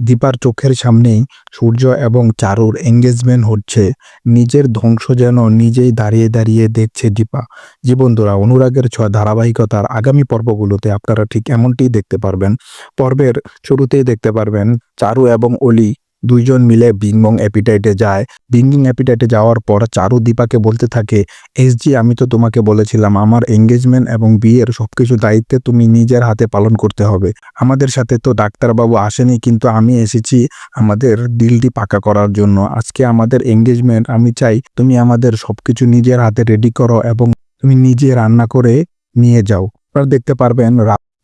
দীপার চোখের সামনেই সূর্য এবং চারুর এঙ্গেজমেন্ট হচ্ছে। নিজের ধ্বংস যেন নিজেই দাঁড়িয়ে দাঁড়িয়ে দেখছে দীপা। জি বন্ধুরা, অনুরাগের ছয় ধারাবাহিকতার আগামী পর্বগুলোতে আপনারা ঠিক এমনটি দেখতে পারবেন। পর্বের শুরুতেই দেখতে পারবেন চারু এবং অলি দুইজন মিলে বিংবং অ্যাপিটাইটে যায়। বিংবিং অ্যাপিটাইটে যাওয়ার পর চারু দীপাকে বলতে থাকে এসজি আমি তো তোমাকে বলেছিলাম, আমার এঙ্গেজমেন্ট এবং বিয়ের সবকিছু দায়িত্বে তুমি নিজের হাতে পালন করতে হবে। আমাদের সাথে তো ডাক্তারবাবু আসেনি, কিন্তু আমি এসেছি আমাদের ডিলটি পাকা করার জন্য। আজকে আমাদের এঙ্গেজমেন্ট আমি চাই তুমি আমাদের সবকিছু নিজের হাতে রেডি করো এবং তুমি নিজে রান্না করে নিয়ে যাও। আপনারা দেখতে পারবেন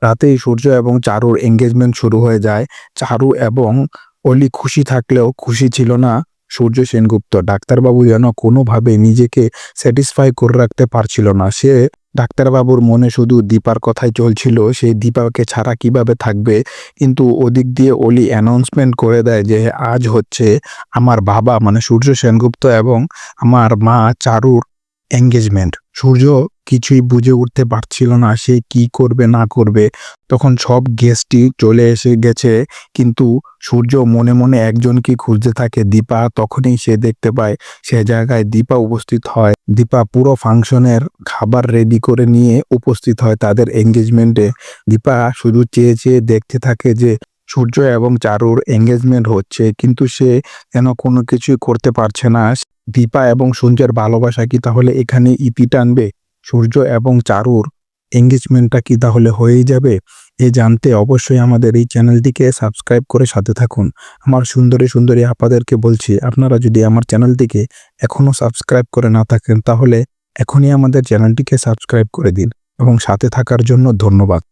রাতেই সূর্য এবং চারুর এঙ্গেজমেন্ট শুরু হয়ে যায়। চারু এবং অলি খুশি থাকলেও খুশি ছিল না। সূর্য সেনগুপ্ত ডাক্তারবাবু যেন কোনোভাবে নিজেকে স্যাটিসফাই করে রাখতে পারছিল না। সে ডাক্তারবাবুর মনে শুধু দীপার কথাই চলছিল, সে দীপাকে ছাড়া কীভাবে থাকবে? কিন্তু ওদিক দিয়ে অলি অ্যানাউন্সমেন্ট করে দেয় যে, আজ হচ্ছে আমার বাবা মানে সূর্য সেনগুপ্ত এবং আমার মা চারুর এঙ্গেজমেন্ট সূর্য কিছুই বুঝে উঠতে পারছিল না, সে কি করবে, না করবে। তখন সব গেস্টই চলে এসে গেছে, কিন্তু সূর্য মনে মনে একজনকে খুঁজতে থাকে। দীপা তখনই সে দেখতে পায়, সে জায়গায় দীপা উপস্থিত হয়। দীপা পুরো ফাংশনের খাবার রেডি করে নিয়ে উপস্থিত হয় তাদের এঙ্গেজমেন্টে দীপা শুধু চেয়ে চেয়ে দেখতে থাকে যে সূর্য এবং চারুর এঙ্গেজমেন্ট হচ্ছে, কিন্তু সে যেন কোনো কিছুই করতে পারছে না। দীপা এবং সূর্যের ভালোবাসা কি তাহলে এখানে ইতি টানবে? সূর্য এবং চারুর এঙ্গেজমেন্টটা কি তাহলে হয়েই যাবে? এ জানতে অবশ্যই আমাদের এই চ্যানেলটিকে সাবস্ক্রাইব করে সাথে থাকুন। আমার সুন্দরী সুন্দরী আপাদেরকে বলছি, আপনারা যদি আমার চ্যানেলটিকে এখনও সাবস্ক্রাইব করে না থাকেন, তাহলে এখনই আমাদের চ্যানেলটিকে সাবস্ক্রাইব করে দিন। এবং সাথে থাকার জন্য ধন্যবাদ।